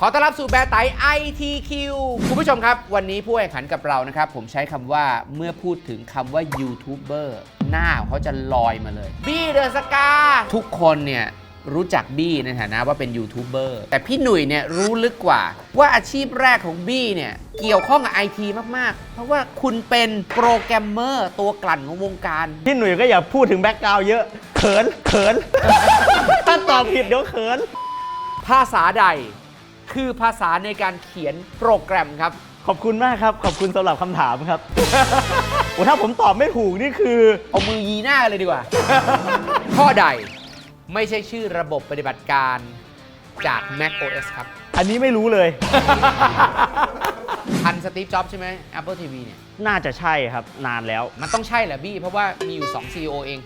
ขอต้อนรับสู่แบร์ไต ITQ คุณผู้ชมครับ วันนี้ผู้แข่งขันกับเรานะครับ ผมใช้คำว่าเมื่อพูดถึงคำว่ายูทูบเบอร์หน้าของเขาจะลอยมาเลย บี้เดอะสกา ทุกคนเนี่ยรู้จักบี้ในฐานะว่าเป็นยูทูบเบอร์แต่พี่หนุ่ยเนี่ยรู้ลึกกว่า ว่าอาชีพแรกของบี้เนี่ยเกี่ยวข้องกับไอทีมาก ๆ เพราะว่าคุณเป็นโปรแกรมเมอร์ตัวกลั่นของวงการ พี่หนุ่ยก็อย่าพูดถึงแบ็กกราวเยอะเขินเขินถ้าตอบผิดเดี๋ยวเขินภาษาใด คือภาษาในการเขียนโปรแกรมครับ ขอบคุณมากครับ ขอบคุณสำหรับคำถามครับ โอ้ถ้าผมตอบไม่ถูกนี่คือ เอามือยีหน้าเลยดีกว่า ข้อใดไม่ใช่ชื่อระบบปฏิบัติการจาก Mac OS ครับ อันนี้ไม่รู้เลย ทันสตีฟจ็อบใช่ไหม Apple TV เนี่ย น่าจะใช่ครับ นานแล้ว มันต้องใช่แหละบี้ เพราะว่ามีอยู่ 2 CEO เอง